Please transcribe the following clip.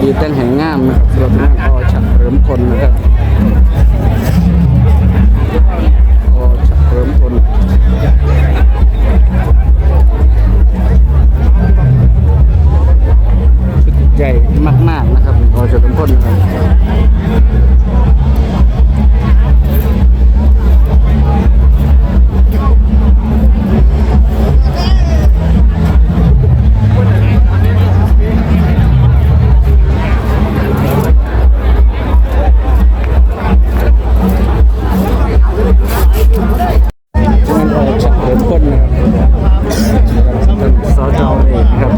ดีแต่งแห่งงามนะครับสำหรับงานอฉักเริมคนนะครับอฉักเริมคนชุดใหญ่มากๆนะครับอฉักเริมคนนะครับ ทุกคนนะครับสจเองครับ